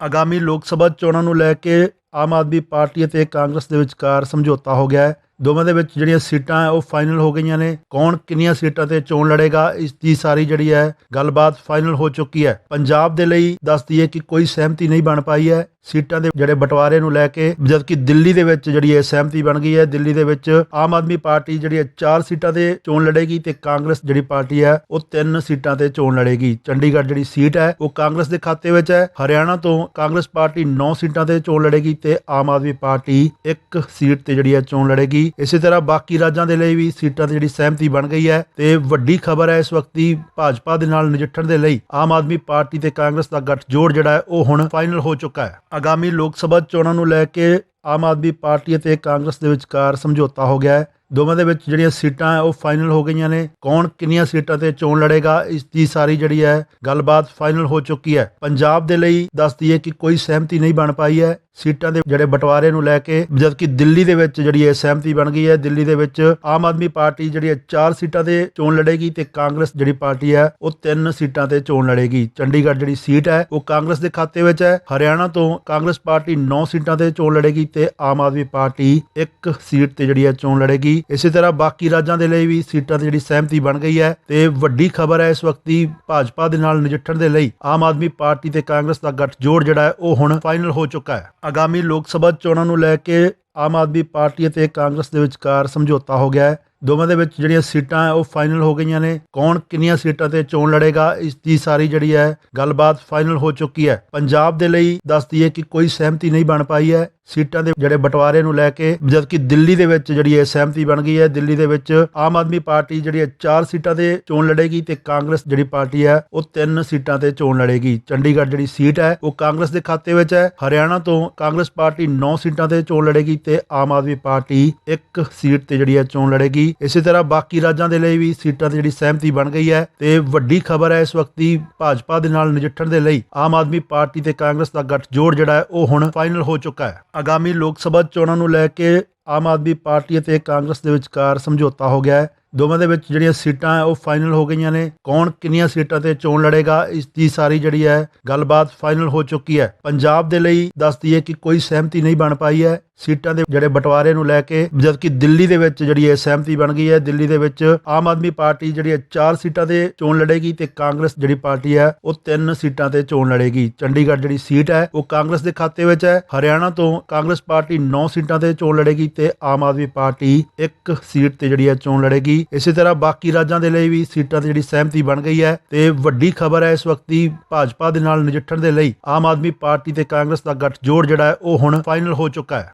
ਆਗਾਮੀ ਲੋਕ ਸਭਾ ਚੋਣਾਂ ਨੂੰ ਲੈ ਕੇ ਆਮ ਆਦਮੀ ਪਾਰਟੀ ਅਤੇ ਕਾਂਗਰਸ ਦੇ ਵਿਚਕਾਰ ਸਮਝੌਤਾ ਹੋ ਗਿਆ ਹੈ। ਦੋਵਾਂ ਦੇ ਵਿੱਚ ਜਿਹੜੀਆਂ ਸੀਟਾਂ ਹੈ ਉਹ ਫਾਈਨਲ ਹੋ ਗਈਆਂ ਨੇ। ਕੌਣ ਕਿੰਨੀਆਂ ਸੀਟਾਂ ਤੇ ਚੋਣ ਲੜੇਗਾ, ਇਸ ਦੀ ਸਾਰੀ ਜਿਹੜੀ ਹੈ ਗੱਲਬਾਤ ਫਾਈਨਲ ਹੋ ਚੁੱਕੀ ਹੈ। ਪੰਜਾਬ ਦੇ ਲਈ ਦੱਸਦੀ ਹੈ ਕਿ ਕੋਈ ਸਹਿਮਤੀ ਨਹੀਂ ਬਣ ਪਾਈ ਹੈ। ਸੀਟਾਂ ਦੇ ਜਿਹੜੇ ਬਟਵਾਰੇ ਨੂੰ ਲੈ ਕੇ, ਜਦਕਿ ਦਿੱਲੀ ਦੇ ਵਿੱਚ ਜਿਹੜੀ ਹੈ ਸਹਿਮਤੀ ਬਣ ਗਈ ਹੈ, ਦਿੱਲੀ ਦੇ ਵਿੱਚ ਆਮ ਆਦਮੀ ਪਾਰਟੀ ਜਿਹੜੀ ਹੈ ਚਾਰ ਸੀਟਾਂ ਤੇ ਚੋਣ ਲੜੇਗੀ ਤੇ ਕਾਂਗਰਸ ਜਿਹੜੀ ਪਾਰਟੀ ਹੈ, ਉਹ ਤਿੰਨ ਸੀਟਾਂ ਤੇ ਚੋਣ ਲੜੇਗੀ। ਚੰਡੀਗੜ੍ਹ ਜਿਹੜੀ ਸੀਟ ਹੈ, ਉਹ ਕਾਂਗਰਸ ਦੇ ਖਾਤੇ ਵਿੱਚ ਹੈ। ਹਰਿਆਣਾ ਤੋਂ ਕਾਂਗਰਸ ਪਾਰਟੀ 9 ਸੀਟਾਂ ਤੇ ਚੋਣ ਲੜੇਗੀ ਤੇ ਆਮ ਆਦਮੀ ਪਾਰਟੀ ਇੱਕ ਸੀਟ ਤੇ ਜਿਹੜੀ ਹੈ ਚੋਣ ਲੜੇਗੀ। ਇਸੇ ਤਰ੍ਹਾਂ ਬਾਕੀ ਰਾਜਾਂ ਦੇ ਲਈ ਵੀ ਸੀਟਾਂ ਤੇ ਜਿਹੜੀ ਸਹਿਮਤੀ ਬਣ ਗਈ ਹੈ ਤੇ ਵੱਡੀ ਖਬਰ ਹੈ ਇਸ ਵਕਤ ਦੀ ਭਾਜਪਾ ਦੇ ਨਾਲ ਨਜਿੱਠਣ ਦੇ ਲਈ ਆਮ ਆਦਮੀ ਪਾਰਟੀ ਤੇ ਕਾਂਗਰਸ ਦਾ ਗੱਠਜੋੜ ਜਿਹੜਾ ਹੈ ਉਹ ਹੁਣ ਫਾਈਨਲ ਹੋ ਚੁੱਕਾ ਹੈ। ਆਗਾਮੀ ਲੋਕ ਸਭਾ ਚੋਣਾਂ ਨੂੰ ਲੈ ਕੇ ਆਮ ਆਦਮੀ ਪਾਰਟੀ ਅਤੇ ਕਾਂਗਰਸ ਦੇ ਵਿਚਕਾਰ ਸਮਝੌਤਾ ਹੋ ਗਿਆ ਹੈ। ਦੋਵਾਂ ਦੇ ਵਿੱਚ ਜਿਹੜੀਆਂ ਸੀਟਾਂ ਹੈ, ਉਹ ਫਾਈਨਲ ਹੋ ਗਈਆਂ ਨੇ। ਕੌਣ ਕਿੰਨੀਆਂ ਸੀਟਾਂ ਤੇ ਚੋਣ ਲੜੇਗਾ, ਇਸ ਦੀ ਸਾਰੀ ਜਿਹੜੀ ਹੈ ਗੱਲਬਾਤ ਫਾਈਨਲ ਹੋ ਚੁੱਕੀ ਹੈ। ਪੰਜਾਬ ਦੇ ਲਈ ਦੱਸਦੀ ਹੈ ਕਿ ਕੋਈ ਸਹਿਮਤੀ ਨਹੀਂ ਬਣ ਪਾਈ ਹੈ। ਸੀਟਾਂ ਦੇ ਜਿਹੜੇ ਬਟਵਾਰੇ ਨੂੰ ਲੈ ਕੇ, ਜਦਕਿ ਦਿੱਲੀ ਦੇ ਵਿੱਚ ਜਿਹੜੀ ਹੈ ਸਹਿਮਤੀ ਬਣ ਗਈ ਹੈ, ਦਿੱਲੀ ਦੇ ਵਿੱਚ ਆਮ ਆਦਮੀ ਪਾਰਟੀ ਜਿਹੜੀ ਹੈ ਚਾਰ ਸੀਟਾਂ ਤੇ ਚੋਣ ਲੜੇਗੀ ਤੇ ਕਾਂਗਰਸ ਜਿਹੜੀ ਪਾਰਟੀ ਹੈ, ਉਹ ਤਿੰਨ ਸੀਟਾਂ ਤੇ ਚੋਣ ਲੜੇਗੀ। ਚੰਡੀਗੜ੍ਹ ਜਿਹੜੀ ਸੀਟ ਹੈ, ਉਹ ਕਾਂਗਰਸ ਦੇ ਖਾਤੇ ਵਿੱਚ ਹੈ। ਹਰਿਆਣਾ ਤੋਂ ਕਾਂਗਰਸ ਪਾਰਟੀ 9 ਸੀਟਾਂ ਤੇ ਚੋਣ ਲੜੇਗੀ। ਤੇ ਆਮ ਆਦਮੀ ਪਾਰਟੀ ਇੱਕ ਸੀਟ ਤੇ ਜਿਹੜੀ ਹੈ ਚੋਣ ਲੜੇਗੀ। ਇਸੇ ਤਰ੍ਹਾਂ ਬਾਕੀ ਰਾਜਾਂ ਦੇ ਲਈ ਵੀ ਸੀਟਾਂ ਤੇ ਜਿਹੜੀ ਸਹਿਮਤੀ ਬਣ ਗਈ ਹੈ ਤੇ ਵੱਡੀ ਖਬਰ ਹੈ ਇਸ ਵਕਤ ਦੀ ਭਾਜਪਾ ਦੇ ਨਾਲ ਨਜਿੱਠਣ ਦੇ ਲਈ ਆਮ ਆਦਮੀ ਪਾਰਟੀ ਤੇ ਕਾਂਗਰਸ ਦਾ ਗੱਠਜੋੜ ਜਿਹੜਾ ਹੈ ਉਹ ਹੁਣ ਫਾਈਨਲ ਹੋ ਚੁੱਕਾ ਹੈ। ਆਗਾਮੀ ਲੋਕ ਸਭਾ ਚੋਣਾਂ ਨੂੰ ਲੈ ਕੇ ਆਮ ਆਦਮੀ ਪਾਰਟੀ ਅਤੇ ਕਾਂਗਰਸ ਦੇ ਵਿਚਕਾਰ ਸਮਝੌਤਾ ਹੋ ਗਿਆ ਹੈ। ਦੋਵਾਂ ਦੇ ਵਿੱਚ ਜਿਹੜੀਆਂ ਸੀਟਾਂ ਹੈ ਉਹ ਫਾਈਨਲ ਹੋ ਗਈਆਂ ਨੇ। ਕੌਣ ਕਿੰਨੀਆਂ ਸੀਟਾਂ ਤੇ ਚੋਣ ਲੜੇਗਾ, ਇਸ ਦੀ ਸਾਰੀ ਜਿਹੜੀ ਹੈ ਗੱਲਬਾਤ ਫਾਈਨਲ ਹੋ ਚੁੱਕੀ ਹੈ। ਪੰਜਾਬ ਦੇ ਲਈ ਦੱਸ ਦਈਏ ਕਿ ਕੋਈ ਸਹਿਮਤੀ ਨਹੀਂ ਬਣ ਪਾਈ ਹੈ। ਸੀਟਾਂ ਦੇ ਜਿਹੜੇ ਬਟਵਾਰੇ ਨੂੰ ਲੈ ਕੇ, ਜਦਕਿ ਦਿੱਲੀ ਦੇ ਵਿੱਚ ਜਿਹੜੀ ਹੈ ਸਹਿਮਤੀ ਬਣ ਗਈ ਹੈ, ਦਿੱਲੀ ਦੇ ਵਿੱਚ ਆਮ ਆਦਮੀ ਪਾਰਟੀ ਜਿਹੜੀ ਹੈ ਚਾਰ ਸੀਟਾਂ ਤੇ ਚੋਣ ਲੜੇਗੀ ਤੇ ਕਾਂਗਰਸ ਜਿਹੜੀ ਪਾਰਟੀ ਹੈ, ਉਹ ਤਿੰਨ ਸੀਟਾਂ ਤੇ ਚੋਣ ਲੜੇਗੀ। ਚੰਡੀਗੜ੍ਹ ਜਿਹੜੀ ਸੀਟ ਹੈ, ਉਹ ਕਾਂਗਰਸ ਦੇ ਖਾਤੇ ਵਿੱਚ ਹੈ। ਹਰਿਆਣਾ ਤੋਂ ਕਾਂਗਰਸ ਪਾਰਟੀ 9 ਸੀਟਾਂ ਤੇ ਚੋਣ ਲੜੇਗੀ ਤੇ ਆਮ ਆਦਮੀ ਪਾਰਟੀ ਇੱਕ ਸੀਟ ਤੇ ਜਿਹੜੀ ਹੈ ਚੋਣ ਲੜੇਗੀ। ਇਸੇ ਤਰ੍ਹਾਂ ਬਾਕੀ ਰਾਜਾਂ ਦੇ ਲਈ ਵੀ ਸੀਟਾਂ ਤੇ ਜਿਹੜੀ ਸਹਿਮਤੀ ਬਣ ਗਈ ਹੈ ਤੇ ਵੱਡੀ ਖਬਰ ਹੈ ਇਸ ਵਕਤ ਦੀ ਭਾਜਪਾ ਦੇ ਨਾਲ ਨਜਿੱਠਣ ਦੇ ਲਈ ਆਮ ਆਦਮੀ ਪਾਰਟੀ ਤੇ ਕਾਂਗਰਸ ਦਾ ਗੱਠਜੋੜ ਜਿਹੜਾ ਹੈ ਉਹ ਹੁਣ ਫਾਈਨਲ ਹੋ ਚੁੱਕਾ ਹੈ। ਆਗਾਮੀ ਲੋਕ ਸਭਾ ਚੋਣਾਂ ਨੂੰ ਲੈ ਕੇ ਆਮ ਆਦਮੀ ਪਾਰਟੀ ਅਤੇ ਕਾਂਗਰਸ ਦੇ ਵਿਚਕਾਰ ਸਮਝੌਤਾ ਹੋ ਗਿਆ ਹੈ। ਦੋਵਾਂ ਦੇ ਵਿੱਚ ਜਿਹੜੀਆਂ ਸੀਟਾਂ ਹੈ, ਉਹ ਫਾਈਨਲ ਹੋ ਗਈਆਂ ਨੇ। ਕੌਣ ਕਿੰਨੀਆਂ ਸੀਟਾਂ ਤੇ ਚੋਣ ਲੜੇਗਾ ਇਸ ਦੀ ਸਾਰੀ ਜਿਹੜੀ ਹੈ ਗੱਲਬਾਤ ਫਾਈਨਲ ਹੋ ਚੁੱਕੀ ਹੈ। ਪੰਜਾਬ ਦੇ ਲਈ ਦੱਸਦੀ ਹੈ ਕਿ ਕੋਈ ਸਹਿਮਤੀ ਨਹੀਂ ਬਣ ਪਾਈ ਹੈ। ਸੀਟਾਂ ਦੇ ਜਿਹੜੇ ਬਟਵਾਰੇ ਨੂੰ ਲੈ ਕੇ, ਜਦਕਿ ਦਿੱਲੀ ਦੇ ਵਿੱਚ ਜਿਹੜੀ ਹੈ ਸਹਿਮਤੀ ਬਣ ਗਈ ਹੈ, ਦਿੱਲੀ ਦੇ ਵਿੱਚ ਆਮ ਆਦਮੀ ਪਾਰਟੀ ਜਿਹੜੀ ਹੈ ਚਾਰ ਸੀਟਾਂ ਤੇ ਚੋਣ ਲੜੇਗੀ ਤੇ ਕਾਂਗਰਸ ਜਿਹੜੀ ਪਾਰਟੀ ਹੈ, ਉਹ ਤਿੰਨ ਸੀਟਾਂ ਤੇ ਚੋਣ ਲੜੇਗੀ। ਚੰਡੀਗੜ੍ਹ ਜਿਹੜੀ ਸੀਟ ਹੈ, ਉਹ ਕਾਂਗਰਸ ਦੇ ਖਾਤੇ ਵਿੱਚ ਹੈ। ਹਰਿਆਣਾ ਤੋਂ ਕਾਂਗਰਸ ਪਾਰਟੀ 9 ਸੀਟਾਂ ਤੇ ਚੋਣ ਲੜੇਗੀ ਤੇ ਆਮ ਆਦਮੀ ਪਾਰਟੀ ਇੱਕ ਸੀਟ ਤੇ ਜਿਹੜੀ ਹੈ ਚੋਣ ਲੜੇਗੀ। ਇਸੇ ਤਰ੍ਹਾਂ ਬਾਕੀ ਰਾਜਾਂ ਦੇ ਲਈ ਵੀ ਸੀਟਾਂ ਤੇ ਜਿਹੜੀ ਸਹਿਮਤੀ ਬਣ ਗਈ ਹੈ ਤੇ ਵੱਡੀ ਖਬਰ ਹੈ ਇਸ ਵਕਤ ਦੀ ਭਾਜਪਾ ਦੇ ਨਾਲ ਨਜਿੱਠਣ ਦੇ ਲਈ ਆਮ ਆਦਮੀ ਪਾਰਟੀ ਤੇ ਕਾਂਗਰਸ ਦਾ ਗੱਠਜੋੜ ਜਿਹੜਾ ਹੈ ਉਹ ਹੁਣ ਫਾਈਨਲ ਹੋ ਚੁੱਕਾ ਹੈ।